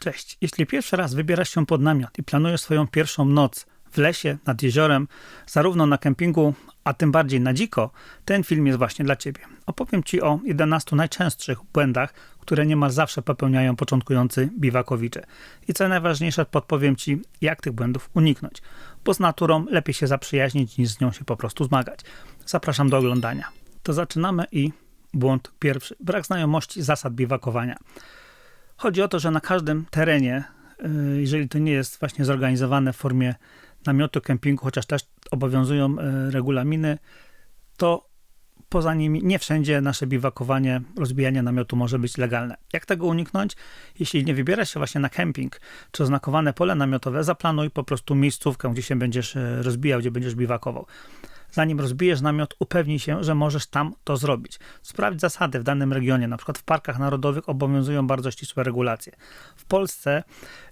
Cześć. Jeśli pierwszy raz wybierasz się pod namiot i planujesz swoją pierwszą noc w lesie, nad jeziorem, zarówno na kempingu, a tym bardziej na dziko, ten film jest właśnie dla Ciebie. Opowiem Ci o 11 najczęstszych błędach, które niemal zawsze popełniają początkujący biwakowicze. I co najważniejsze, podpowiem Ci, jak tych błędów uniknąć, bo z naturą lepiej się zaprzyjaźnić niż z nią się po prostu zmagać. Zapraszam do oglądania. To zaczynamy i błąd pierwszy. Brak znajomości zasad biwakowania. Chodzi o to, że na każdym terenie, y, jeżeli to nie jest właśnie zorganizowane w formie namiotu, kempingu, chociaż też obowiązują y, regulaminy, to poza nimi nie wszędzie nasze biwakowanie, rozbijanie namiotu może być legalne. Jak tego uniknąć? Jeśli nie wybierasz się właśnie na kemping czy oznakowane pole namiotowe, zaplanuj po prostu miejscówkę, gdzie się będziesz y, rozbijał, gdzie będziesz biwakował zanim rozbijesz namiot, upewnij się, że możesz tam to zrobić. Sprawdź zasady w danym regionie. Na przykład w parkach narodowych obowiązują bardzo ścisłe regulacje. W Polsce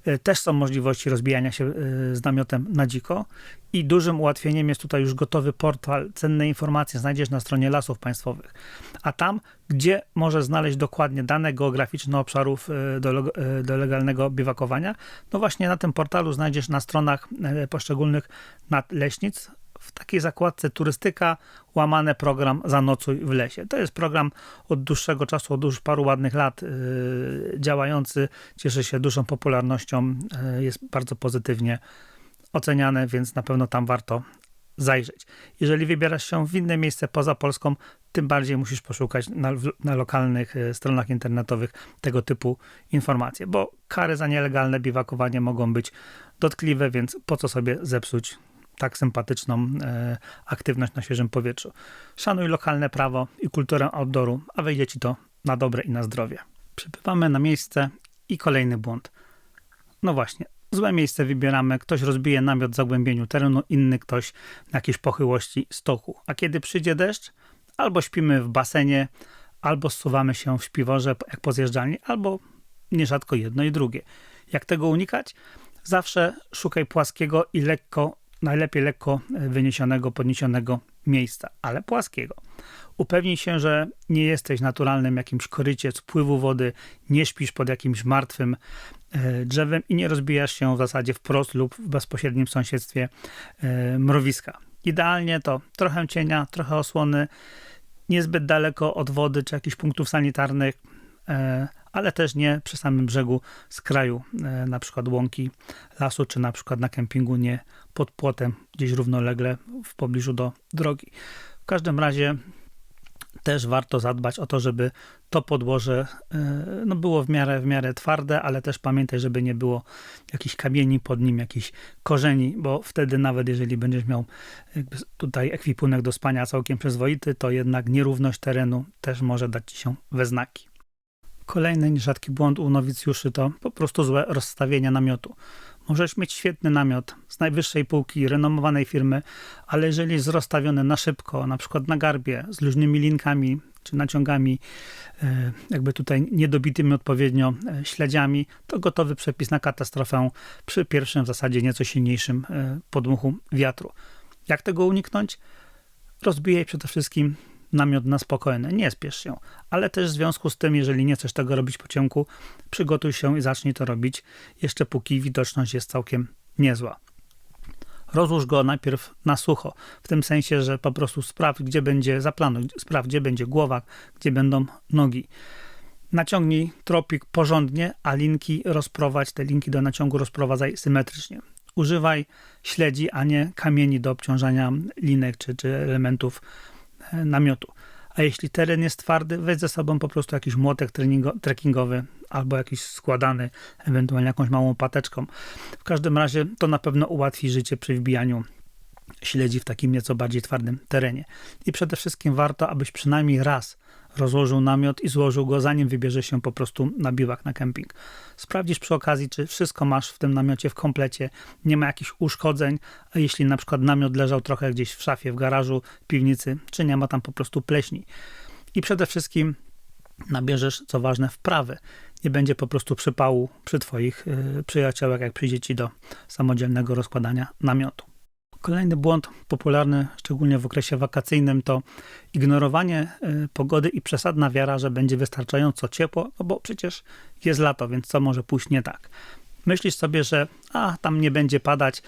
y, też są możliwości rozbijania się y, z namiotem na dziko i dużym ułatwieniem jest tutaj już gotowy portal. Cenne informacje znajdziesz na stronie lasów państwowych. A tam, gdzie możesz znaleźć dokładnie dane geograficzne obszarów y, do, do legalnego biwakowania, no właśnie na tym portalu znajdziesz na stronach poszczególnych nadleśnic w takiej zakładce turystyka, łamane program Zanocuj w lesie. To jest program od dłuższego czasu, od już paru ładnych lat yy, działający, cieszy się dużą popularnością, yy, jest bardzo pozytywnie oceniane, więc na pewno tam warto zajrzeć. Jeżeli wybierasz się w inne miejsce poza Polską, tym bardziej musisz poszukać na, na, lokalnych y, stronach internetowych tego typu informacje, bo kary za nielegalne biwakowanie mogą być dotkliwe, więc po co sobie zepsuć tak sympatyczną e, aktywność na świeżym powietrzu. Szanuj lokalne prawo i kulturę outdooru, a wejdzie ci to na dobre i na zdrowie. Przybywamy na miejsce i kolejny błąd. No właśnie, złe miejsce wybieramy, ktoś rozbije namiot w zagłębieniu terenu, inny ktoś na jakiejś pochyłości stoku. A kiedy przyjdzie deszcz, albo śpimy w basenie, albo zsuwamy się w śpiworze jak po zjeżdżalni, albo nierzadko jedno i drugie. Jak tego unikać? Zawsze szukaj płaskiego i lekko najlepiej lekko wyniesionego, podniesionego miejsca, ale płaskiego. Upewnij się, że nie jesteś naturalnym jakimś korycie spływu wody, nie śpisz pod jakimś martwym e, drzewem i nie rozbijasz się w zasadzie wprost lub w bezpośrednim sąsiedztwie e, mrowiska. Idealnie to trochę cienia, trochę osłony, niezbyt daleko od wody czy jakichś punktów sanitarnych, e, ale też nie przy samym brzegu z kraju, na przykład łąki lasu, czy na przykład na kempingu nie pod płotem, gdzieś równolegle w pobliżu do drogi. W każdym razie też warto zadbać o to, żeby to podłoże e, no, było w miarę, w miarę twarde, ale też pamiętaj, żeby nie było jakichś kamieni pod nim, jakichś korzeni, bo wtedy nawet jeżeli będziesz miał tutaj ekwipunek do spania całkiem przyzwoity, to jednak nierówność terenu też może dać ci się we znaki. Kolejny rzadki błąd u nowicjuszy to po prostu złe rozstawienie namiotu. Możesz mieć świetny namiot z najwyższej półki, renomowanej firmy, ale jeżeli jest rozstawiony na szybko, na przykład na garbie, z luźnymi linkami czy naciągami, e, jakby tutaj niedobitymi odpowiednio e, śledziami, to gotowy przepis na katastrofę przy pierwszym w zasadzie nieco silniejszym e, podmuchu wiatru. Jak tego uniknąć? Rozbijaj przede wszystkim namiot na spokojne. Nie spiesz się, ale też w związku z tym, jeżeli nie chcesz tego robić po ciemku, przygotuj się i zacznij to robić jeszcze póki widoczność jest całkiem niezła. Rozłóż go najpierw na sucho, w tym sensie, że po prostu sprawdź, gdzie będzie zaplanuj, sprawdź, gdzie będzie głowa, gdzie będą nogi. Naciągnij tropik porządnie, a linki rozprowadź, te linki do naciągu rozprowadzaj symetrycznie. Używaj śledzi, a nie kamieni do obciążania linek czy, czy elementów namiotu. A jeśli teren jest twardy, weź ze sobą po prostu jakiś młotek trekkingowy albo jakiś składany, ewentualnie jakąś małą pateczką. W każdym razie to na pewno ułatwi życie przy wbijaniu śledzi w takim nieco bardziej twardym terenie. I przede wszystkim warto, abyś przynajmniej raz rozłożył namiot i złożył go, zanim wybierze się po prostu na biwak, na kemping. Sprawdzisz przy okazji, czy wszystko masz w tym namiocie w komplecie, nie ma jakichś uszkodzeń, a jeśli na przykład namiot leżał trochę gdzieś w szafie, w garażu, w piwnicy, czy nie ma tam po prostu pleśni. I przede wszystkim nabierzesz, co ważne, wprawy. Nie będzie po prostu przypału przy twoich yy, przyjaciołach, jak przyjdzie ci do samodzielnego rozkładania namiotu. Kolejny błąd popularny, szczególnie w okresie wakacyjnym, to ignorowanie y, pogody i przesadna wiara, że będzie wystarczająco ciepło, no bo przecież jest lato, więc co może pójść nie tak. Myślisz sobie, że a tam nie będzie padać,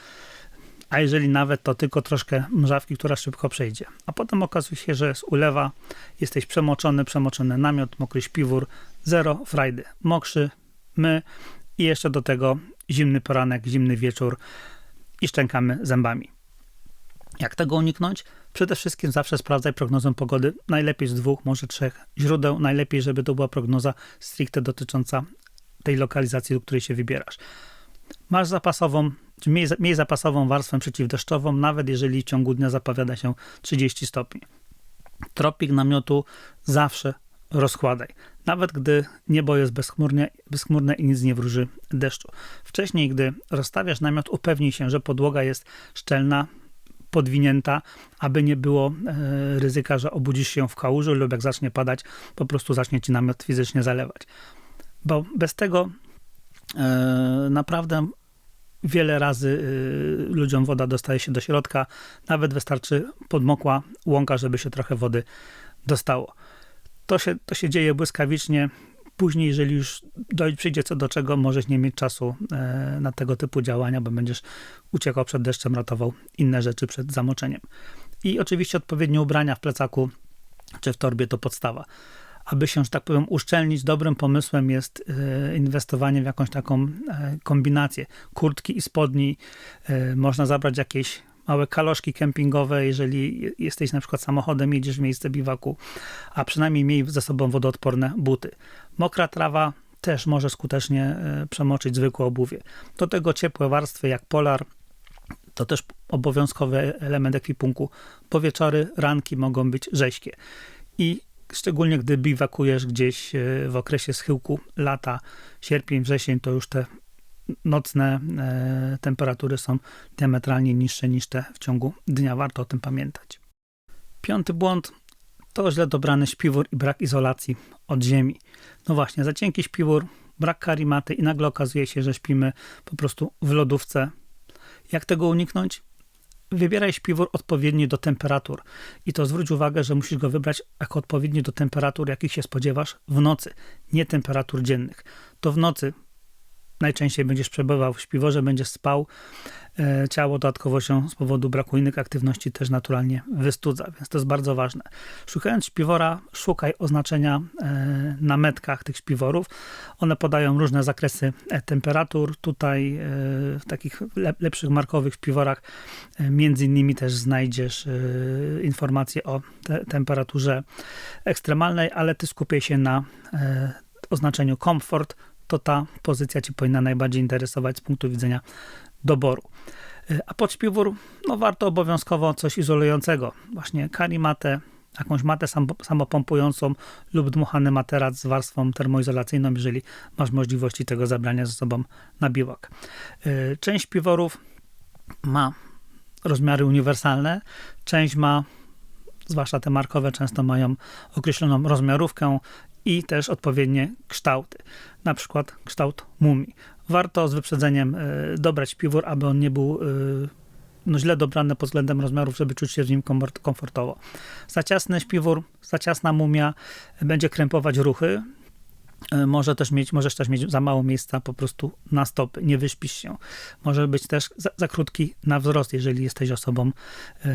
a jeżeli nawet, to tylko troszkę mrzawki, która szybko przejdzie. A potem okazuje się, że jest ulewa, jesteś przemoczony, przemoczony namiot, mokry śpiwór, zero frajdy, mokrzy, my i jeszcze do tego zimny poranek, zimny wieczór i szczękamy zębami. Jak tego uniknąć? Przede wszystkim zawsze sprawdzaj prognozę pogody, najlepiej z dwóch, może trzech źródeł, najlepiej, żeby to była prognoza stricte dotycząca tej lokalizacji, do której się wybierasz. Masz zapasową, czy miej, miej zapasową warstwę przeciwdeszczową, nawet jeżeli w ciągu dnia zapowiada się 30 stopni. Tropik namiotu zawsze rozkładaj. Nawet gdy niebo jest bezchmurne, bezchmurne i nic nie wróży deszczu. Wcześniej, gdy rozstawiasz namiot, upewnij się, że podłoga jest szczelna, podwinięta, aby nie było e, ryzyka, że obudzisz się w kałuży lub jak zacznie padać, po prostu zacznie ci namiot fizycznie zalewać. Bo bez tego e, naprawdę wiele razy y, ludziom woda dostaje się do środka. Nawet wystarczy podmokła łąka, żeby się trochę wody dostało. To się, to się dzieje błyskawicznie. Później, jeżeli już dojdzie, przyjdzie co do czego, możesz nie mieć czasu e, na tego typu działania, bo będziesz uciekał przed deszczem, ratował inne rzeczy przed zamoczeniem. I oczywiście odpowiednie ubrania w plecaku czy w torbie to podstawa. Aby się, że tak powiem, uszczelnić, dobrym pomysłem jest e, inwestowanie w jakąś taką e, kombinację kurtki i spodni. Można zabrać jakieś małe kaloszki kempingowe, jeżeli jesteś na przykład samochodem, jedziesz w miejsce biwaku, a przynajmniej miej ze sobą wodoodporne buty. Mokra trawa też może skutecznie e, przemoczyć zwykłe obuwie. Do tego ciepłe warstwy jak polar, to też obowiązkowy element ekwipunku, bo wieczory, ranki mogą być rześkie. I szczególnie gdy biwakujesz gdzieś e, w okresie schyłku lata, sierpień, wrzesień, to już te nocne e, temperatury są diametralnie niższe niż te w ciągu dnia. Warto o tym pamiętać. Piąty błąd to źle dobrany śpiwór i brak izolacji od ziemi. No właśnie, za cienki śpiwór, brak karimaty i nagle okazuje się, że śpimy po prostu w lodówce. Jak tego uniknąć? Wybieraj śpiwór odpowiedni do temperatur. I to zwróć uwagę, że musisz go wybrać jako odpowiedni do temperatur, jakich się spodziewasz w nocy, nie temperatur dziennych. To w nocy najczęściej będziesz przebywał w śpiworze, będziesz spał, e, ciało dodatkowo się z powodu braku innych aktywności też naturalnie wystudza, więc to jest bardzo ważne. Szukając śpiwora, szukaj oznaczenia e, na metkach tych śpiworów. One podają różne zakresy e, temperatur. Tutaj w takich lepszych markowych śpiworach między innymi też znajdziesz informacje o te temperaturze ekstremalnej, ale ty skupię się na oznaczeniu komfort, to ta pozycja Ci powinna najbardziej interesować z punktu widzenia doboru. Y, a pod śpiwór, no warto obowiązkowo coś izolującego. Właśnie karimatę, jakąś matę samopompującą lub dmuchany materac z warstwą termoizolacyjną, jeżeli masz możliwości tego zabrania ze sobą na biwak. Y, część piworów ma rozmiary uniwersalne, część ma zwłaszcza te markowe, często mają określoną rozmiarówkę i też odpowiednie kształty, na przykład kształt mumii. Warto z wyprzedzeniem e, dobrać piwór, aby on nie był e, no, źle dobrany pod względem rozmiarów, żeby czuć się w nim komfortowo. Za ciasny śpiwór, za ciasna mumia będzie krępować ruchy, e, może też mieć, możesz też mieć za mało miejsca po prostu na stopy, nie wyśpisz się. Może być też za, za krótki na wzrost, jeżeli jesteś osobą,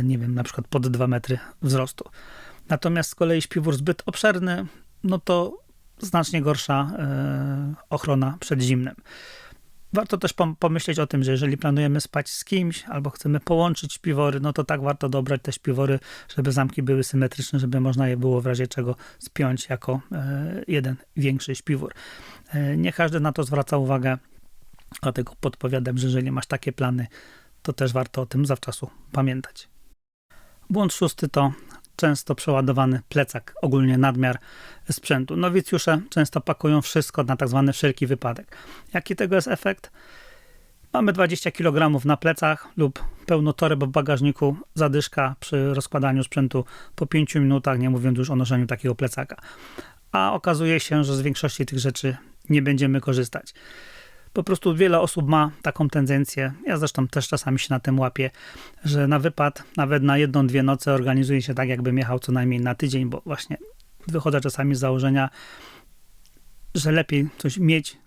nie wiem, na przykład pod 2 metry wzrostu. Natomiast z kolei śpiwór zbyt obszerny, no to znacznie gorsza e, ochrona przed zimnem. Warto też pomyśleć o tym, że jeżeli planujemy spać z kimś albo chcemy połączyć śpiwory, no to tak warto dobrać te śpiwory, żeby zamki były symetryczne, żeby można je było w razie czego spiąć jako e, jeden większy śpiwór. E, nie każdy na to zwraca uwagę, dlatego podpowiadam, że jeżeli masz takie plany, to też warto o tym zawczasu pamiętać. Błąd szósty to często przeładowany plecak, ogólnie nadmiar sprzętu. Nowicjusze często pakują wszystko na tak zwany wszelki wypadek. Jaki tego jest efekt? Mamy 20 kg na plecach lub pełno toreb w bagażniku, zadyszka przy rozkładaniu sprzętu po 5 minutach, nie mówiąc już o noszeniu takiego plecaka. A okazuje się, że z większości tych rzeczy nie będziemy korzystać. Po prostu wiele osób ma taką tendencję, ja zresztą też czasami się na tym łapię, że na wypad, nawet na jedną, dwie noce organizuje się tak, jakbym jechał co najmniej na tydzień, bo właśnie wychodzę czasami z założenia, że lepiej coś mieć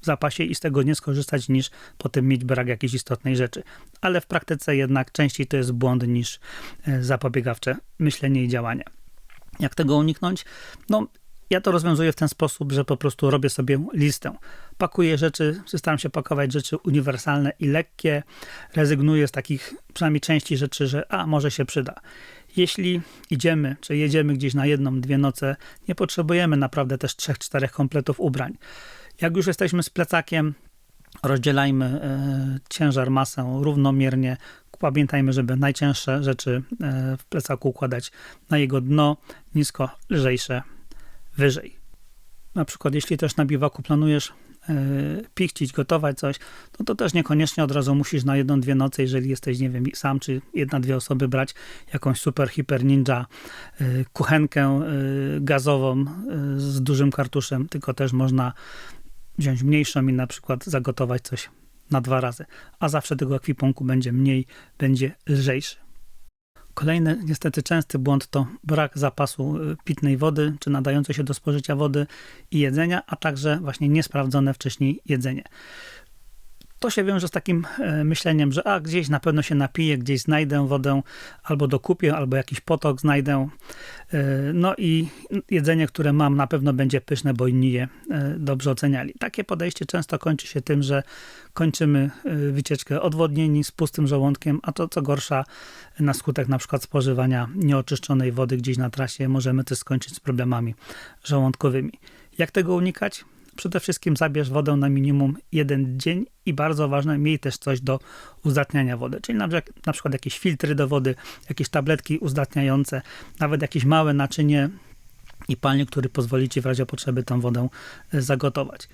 w zapasie i z tego nie skorzystać, niż potem mieć brak jakiejś istotnej rzeczy. Ale w praktyce jednak częściej to jest błąd niż e, zapobiegawcze myślenie i działanie. Jak tego uniknąć? No, ja to rozwiązuję w ten sposób, że po prostu robię sobie listę. Pakuję rzeczy, staram się pakować rzeczy uniwersalne i lekkie. Rezygnuję z takich przynajmniej części rzeczy, że a może się przyda. Jeśli idziemy, czy jedziemy gdzieś na jedną, dwie noce, nie potrzebujemy naprawdę też trzech, czterech kompletów ubrań. Jak już jesteśmy z plecakiem, rozdzielajmy e, ciężar, masę równomiernie. Pamiętajmy, żeby najcięższe rzeczy e, w plecaku układać na jego dno, nisko, lżejsze wyżej. Na przykład, jeśli też na biwaku planujesz e, pichcić, gotować coś, no to też niekoniecznie od razu musisz na jedną, dwie noce, jeżeli jesteś, nie wiem, sam czy jedna, dwie osoby, brać jakąś super, hiper ninja e, kuchenkę e, gazową z dużym kartuszem, tylko też można wziąć mniejszą i na przykład zagotować coś na dwa razy, a zawsze tego ekwipunku będzie mniej, będzie lżejszy. Kolejny niestety częsty błąd to brak zapasu y, pitnej wody, czy nadającej się do spożycia wody i jedzenia, a także właśnie niesprawdzone wcześniej jedzenie to się wiąże z takim e, myśleniem, że a gdzieś na pewno się napiję, gdzieś znajdę wodę, albo dokupię, albo jakiś potok znajdę. E, no i jedzenie, które mam, na pewno będzie pyszne, bo inni je e, dobrze oceniali. Takie podejście często kończy się tym, że kończymy wycieczkę odwodnieni z pustym żołądkiem, a to co gorsza, na skutek na przykład spożywania nieoczyszczonej wody gdzieś na trasie, możemy też skończyć z problemami żołądkowymi. Jak tego unikać? Przede wszystkim zabierz wodę na minimum jeden dzień i bardzo ważne, miej też coś do uzdatniania wody, czyli na przykład, na przykład jakieś filtry do wody, jakieś tabletki uzdatniające, nawet jakieś małe naczynie i palnik, który pozwoli ci w razie potrzeby tą wodę e, zagotować.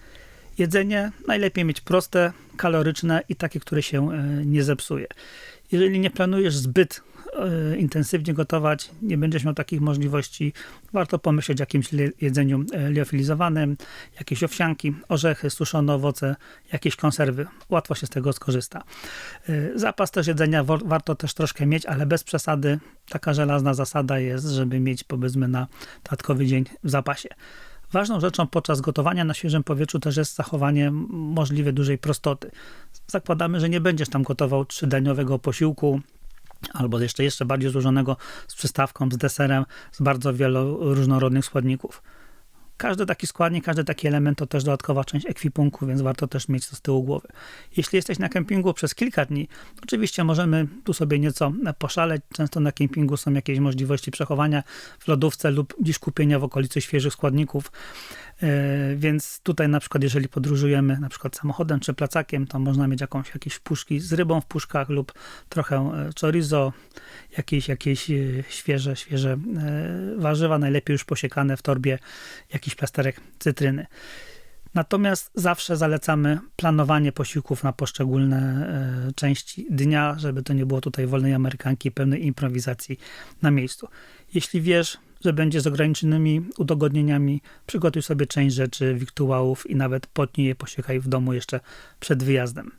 Jedzenie najlepiej mieć proste, kaloryczne i takie, które się e, nie zepsuje. Jeżeli nie planujesz zbyt intensywnie gotować, nie będziesz miał takich możliwości, warto pomyśleć o jakimś jedzeniu e, liofilizowanym, jakieś owsianki, orzechy, suszone owoce, jakieś konserwy. Łatwo się z tego skorzysta. E, zapas też jedzenia warto też troszkę mieć, ale bez przesady. Taka żelazna zasada jest, żeby mieć powiedzmy na dodatkowy dzień w zapasie. Ważną rzeczą podczas gotowania na świeżym powietrzu też jest zachowanie możliwie dużej prostoty. Zakładamy, że nie będziesz tam gotował trzydaniowego posiłku, albo jeszcze, jeszcze bardziej złożonego z przystawką, z deserem, z bardzo wielu różnorodnych składników. Każdy taki składnik, każdy taki element to też dodatkowa część ekwipunku, więc warto też mieć to z tyłu głowy. Jeśli jesteś na kempingu przez kilka dni, oczywiście możemy tu sobie nieco poszaleć. Często na kempingu są jakieś możliwości przechowania w lodówce lub gdzieś kupienia w okolicy świeżych składników. E, więc tutaj na przykład, jeżeli podróżujemy na przykład samochodem czy placakiem, to można mieć jakąś, jakieś puszki z rybą w puszkach lub trochę e, chorizo, jakieś, jakieś e, świeże, świeże warzywa, najlepiej już posiekane w torbie, jakiś plasterek cytryny. Natomiast zawsze zalecamy planowanie posiłków na poszczególne części dnia, żeby to nie było tutaj wolnej amerykanki, pełnej improwizacji na miejscu. Jeśli wiesz, że będzie z ograniczonymi udogodnieniami. Przygotuj sobie część rzeczy, wiktuałów i nawet potnij je, posiekaj w domu jeszcze przed wyjazdem.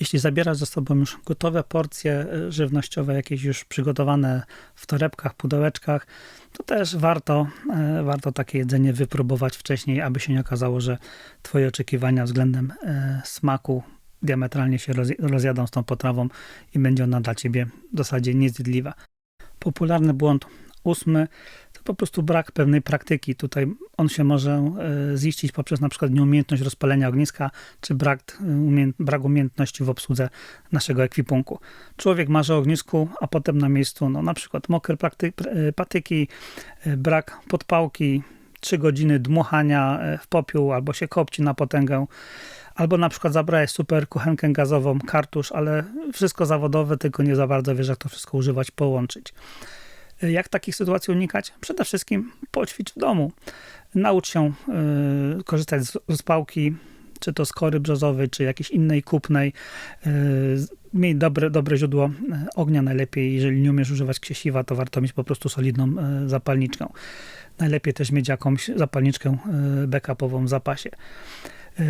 Jeśli zabierasz ze sobą już gotowe porcje e, żywnościowe, jakieś już przygotowane w torebkach, pudełeczkach, to też warto, e, warto takie jedzenie wypróbować wcześniej, aby się nie okazało, że Twoje oczekiwania względem e, smaku diametralnie się rozjadą z tą potrawą i będzie ona dla Ciebie w zasadzie niezjedliwa. Popularny błąd ósmy to po prostu brak pewnej praktyki. Tutaj on się może e, ziścić poprzez na przykład nieumiejętność rozpalenia ogniska, czy brak, e, umiejęt, brak umiejętności w obsłudze naszego ekwipunku. Człowiek marzy o ognisku, a potem na miejscu no, na przykład mokre e, patyki, brak podpałki, trzy godziny dmuchania w popiół albo się kopci na potęgę. Albo na przykład zabrałeś super kuchenkę gazową, kartusz, ale wszystko zawodowe, tylko nie za bardzo wiesz, jak to wszystko używać, połączyć. Jak takich sytuacji unikać? Przede wszystkim poćwicz w domu. Naucz się y, korzystać z rozpałki, czy to z kory brzozowej, czy jakiejś innej kupnej. Y, miej dobre, dobre źródło y, ognia najlepiej. Jeżeli nie umiesz używać ksiesiwa, to warto mieć po prostu solidną zapalniczkę. Najlepiej też mieć jakąś zapalniczkę backupową w zapasie.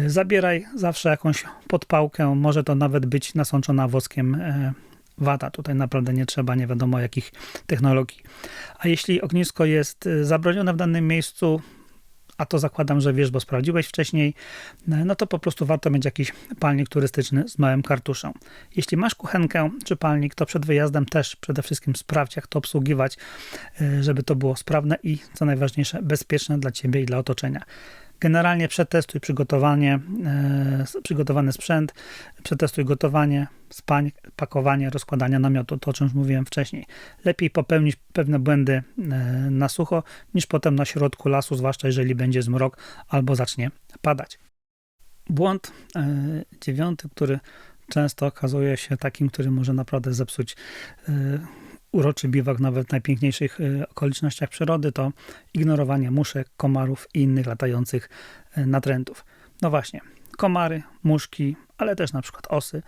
Zabieraj zawsze jakąś podpałkę, może to nawet być nasączona woskiem wata. Tutaj naprawdę nie trzeba nie wiadomo jakich technologii. A jeśli ognisko jest e, zabronione w danym miejscu, a to zakładam, że wiesz, bo sprawdziłeś wcześniej, e, no to po prostu warto mieć jakiś palnik turystyczny z małym kartuszem. Jeśli masz kuchenkę czy palnik, to przed wyjazdem też przede wszystkim sprawdź, jak to obsługiwać, e, żeby to było sprawne i co najważniejsze, bezpieczne dla ciebie i dla otoczenia. Generalnie przetestuj przygotowanie, e, przygotowany sprzęt, przetestuj gotowanie, spań, pakowanie, rozkładanie namiotu, to o czym mówiłem wcześniej. Lepiej popełnić pewne błędy e, na sucho, niż potem na środku lasu, zwłaszcza jeżeli będzie zmrok albo zacznie padać. Błąd e, dziewiąty, który często okazuje się takim, który może naprawdę zepsuć uroczy biwak nawet w najpiękniejszych e, okolicznościach przyrody, to ignorowanie muszek, komarów i innych latających e, natrętów. No właśnie, komary, muszki, ale też na przykład osy,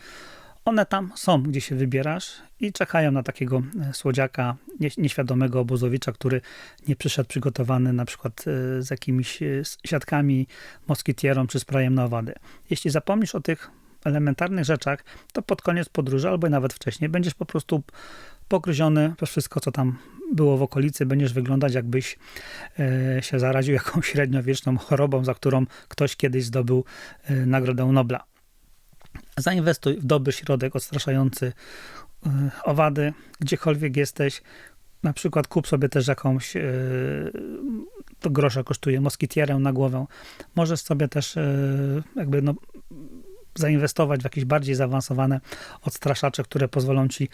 one tam są, gdzie się wybierasz i czekają na takiego e, słodziaka, nie- nieświadomego obozowicza, który nie przyszedł przygotowany na przykład z jakimiś siatkami, moskitierą czy sprayem na owady. Jeśli zapomnisz o tych elementarnych rzeczach, to pod koniec podróży albo nawet wcześniej będziesz po prostu pogryziony przez wszystko, co tam było w okolicy. Będziesz wyglądać, jakbyś e, się zaraził jakąś średniowieczną chorobą, za którą ktoś kiedyś zdobył e, Nagrodę Nobla. Zainwestuj w dobry środek odstraszający e, owady, gdziekolwiek jesteś. Na przykład kup sobie też jakąś, to grosza kosztuje, moskitierę na głowę. Możesz sobie też jakby no, zainwestować w jakieś bardziej zaawansowane odstraszacze, które pozwolą ci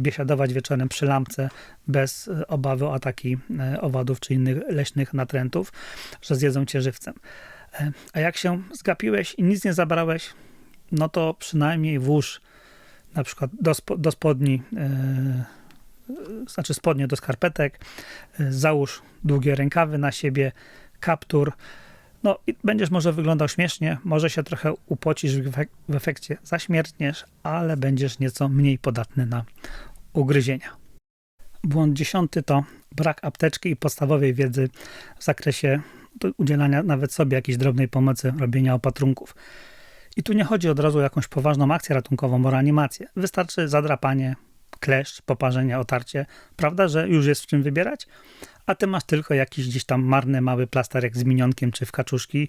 biesiadować wieczorem przy lampce bez e, obawy o ataki e, owadów czy innych leśnych natrętów, że zjedzą cię żywcem. E, A jak się zgapiłeś i nic nie zabrałeś, no to przynajmniej włóż na przykład do, do spodni, e, znaczy spodnie do skarpetek, e, załóż długie rękawy na siebie, kaptur, no będziesz może wyglądał śmiesznie, może się trochę upocisz w efek- w efekcie, zaśmiertniesz, ale będziesz nieco mniej podatny na ugryzienia. Błąd dziesiąty to brak apteczki i podstawowej wiedzy w zakresie udzielania nawet sobie jakiejś drobnej pomocy, robienia opatrunków. I tu nie chodzi od razu o jakąś poważną akcję ratunkową, o reanimację. Wystarczy zadrapanie, kleszcz, poparzenie, otarcie. Prawda, że już jest w czym wybierać? A ty masz tylko jakiś gdzieś tam marny, mały plasterek z minionkiem czy w kaczuszki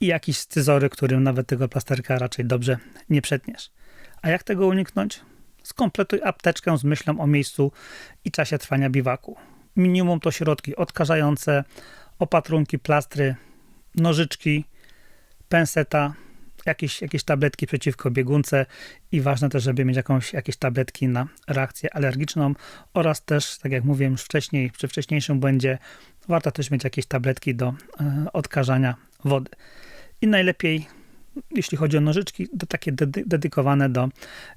i jakiś scyzory, którym nawet tego plasterka raczej dobrze nie przetniesz. A jak tego uniknąć? Skompletuj apteczkę z myślą o miejscu i czasie trwania biwaku. Minimum to środki odkażające, opatrunki, plastry, nożyczki, penseta, jakieś, jakieś tabletki przeciwko biegunce i ważne też, żeby mieć jakąś, jakieś tabletki na reakcję alergiczną oraz też, tak jak mówiłem już wcześniej, przy wcześniejszym błędzie, warto też mieć jakieś tabletki do e, odkażania wody. I najlepiej, jeśli chodzi o nożyczki, to takie dedy- dedykowane do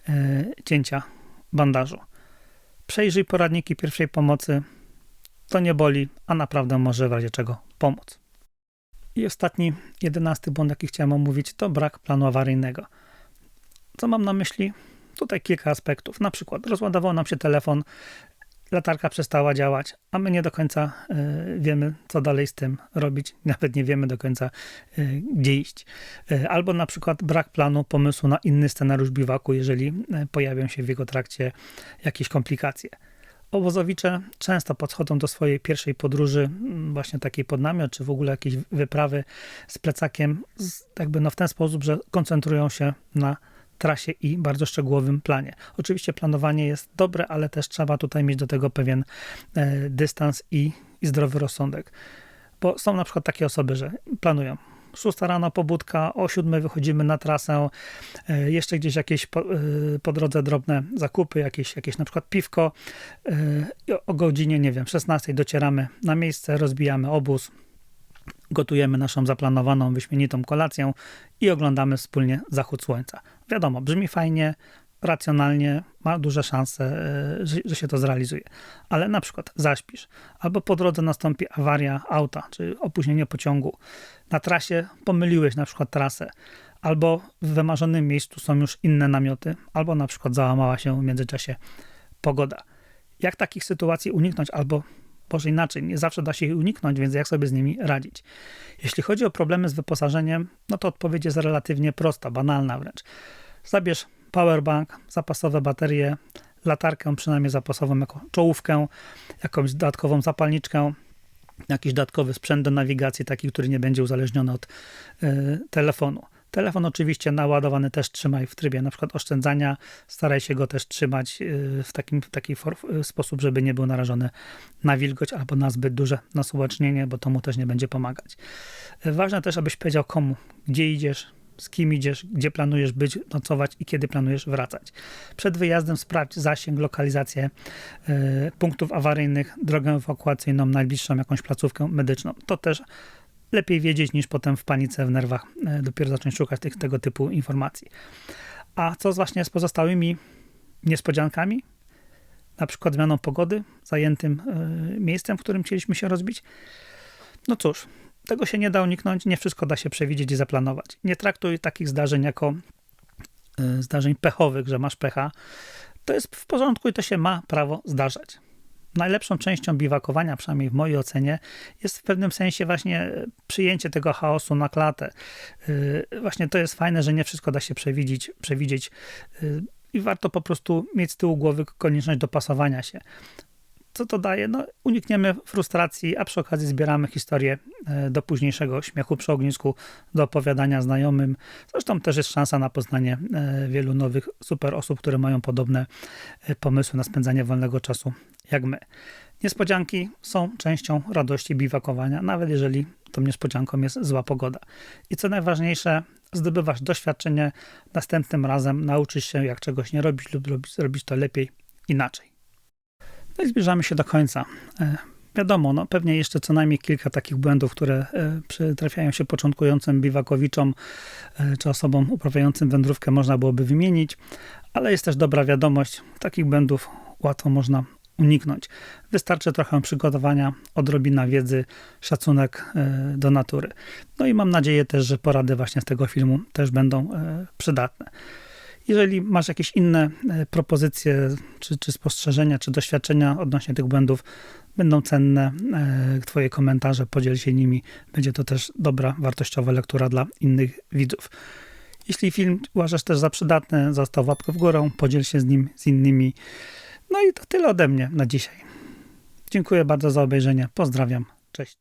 e, cięcia bandażu. Przejrzyj poradniki pierwszej pomocy. To nie boli, a naprawdę może w razie czego pomóc. I ostatni, jedenasty błąd, jaki chciałem omówić, to brak planu awaryjnego. Co mam na myśli? Tutaj kilka aspektów. Na przykład rozładował nam się telefon, latarka przestała działać, a my nie do końca y, wiemy, co dalej z tym robić. Nawet nie wiemy do końca, y, gdzie iść. Y, albo na przykład brak planu, pomysłu na inny scenariusz biwaku, jeżeli pojawią się w jego trakcie jakieś komplikacje. Obozowicze często podchodzą do swojej pierwszej podróży, mm, właśnie takiej pod namiot, czy w ogóle jakiejś wyprawy z plecakiem, jakby no w ten sposób, że koncentrują się na trasie i bardzo szczegółowym planie. Oczywiście planowanie jest dobre, ale też trzeba tutaj mieć do tego pewien e, dystans i, i zdrowy rozsądek. Bo są na przykład takie osoby, że planują 6 rano pobudka, o 7 wychodzimy na trasę, e, jeszcze gdzieś jakieś po, e, po drodze drobne zakupy, jakieś, jakieś na przykład piwko. e, O godzinie, nie wiem, 16 docieramy na miejsce, rozbijamy obóz, gotujemy naszą zaplanowaną, wyśmienitą kolację i oglądamy wspólnie zachód słońca. Wiadomo, brzmi fajnie, racjonalnie, ma duże szanse, e, że, że się to zrealizuje. Ale na przykład zaśpisz, albo po drodze nastąpi awaria auta, czy opóźnienie pociągu. Na trasie pomyliłeś na przykład trasę, albo w wymarzonym miejscu są już inne namioty, albo na przykład załamała się w międzyczasie pogoda. Jak takich sytuacji uniknąć, albo Może inaczej, nie zawsze da się ich uniknąć, więc jak sobie z nimi radzić? Jeśli chodzi o problemy z wyposażeniem, no to odpowiedź jest relatywnie prosta, banalna wręcz. Zabierz powerbank, zapasowe baterie, latarkę przynajmniej zapasową jako czołówkę, jakąś dodatkową zapalniczkę, jakiś dodatkowy sprzęt do nawigacji, taki, który nie będzie uzależniony od y, telefonu. Telefon oczywiście naładowany też trzymaj w trybie na przykład oszczędzania. Staraj się go też trzymać y, w takim, w taki y, sposób, żeby nie był narażony na wilgoć albo na zbyt duże nasłonecznienie, bo to mu też nie będzie pomagać. Ważne też, abyś powiedział komu, gdzie idziesz, z kim idziesz, gdzie planujesz być, nocować i kiedy planujesz wracać. Przed wyjazdem sprawdź zasięg, lokalizację y, punktów awaryjnych, drogę ewakuacyjną, najbliższą jakąś placówkę medyczną. To też lepiej wiedzieć niż potem w panice, w nerwach y, dopiero zacząć szukać tych, tego typu informacji. A co właśnie z pozostałymi niespodziankami? Na przykład zmianą pogody, zajętym y, miejscem, w którym chcieliśmy się rozbić? No cóż, tego się nie da uniknąć, nie wszystko da się przewidzieć i zaplanować. Nie traktuj takich zdarzeń jako y, zdarzeń pechowych, że masz pecha. To jest w porządku i to się ma prawo zdarzać. Najlepszą częścią biwakowania, przynajmniej w mojej ocenie, jest w pewnym sensie właśnie przyjęcie tego chaosu na klatę. Y, Właśnie to jest fajne, że nie wszystko da się przewidzieć, przewidzieć i warto po prostu mieć z tyłu głowy konieczność dopasowania się co to daje? No, unikniemy frustracji, a przy okazji zbieramy historię e, do późniejszego śmiechu przy ognisku, do opowiadania znajomym. Zresztą też jest szansa na poznanie e, wielu nowych super osób, które mają podobne e, pomysły na spędzanie wolnego czasu jak my. Niespodzianki są częścią radości biwakowania, nawet jeżeli tą niespodzianką jest zła pogoda. I co najważniejsze, zdobywasz doświadczenie, następnym razem nauczysz się, jak czegoś nie robić lub robić, to lepiej, inaczej. No i zbliżamy się do końca. E, wiadomo, no, pewnie jeszcze co najmniej kilka takich błędów, które e, przytrafiają się początkującym biwakowiczom e, czy osobom uprawiającym wędrówkę można byłoby wymienić, ale jest też dobra wiadomość, takich błędów łatwo można uniknąć. Wystarczy trochę przygotowania, odrobina wiedzy, szacunek do natury. No i mam nadzieję też, że porady właśnie z tego filmu też będą przydatne. Jeżeli masz jakieś inne e, propozycje, czy, czy spostrzeżenia, czy doświadczenia odnośnie tych błędów, będą cenne. E, Twoje komentarze, podziel się nimi. Będzie to też dobra, wartościowa lektura dla innych widzów. Jeśli film uważasz też za przydatny, zostaw łapkę w górę, podziel się z nim z innymi. No i to tyle ode mnie na dzisiaj. Dziękuję bardzo za obejrzenie. Pozdrawiam. Cześć.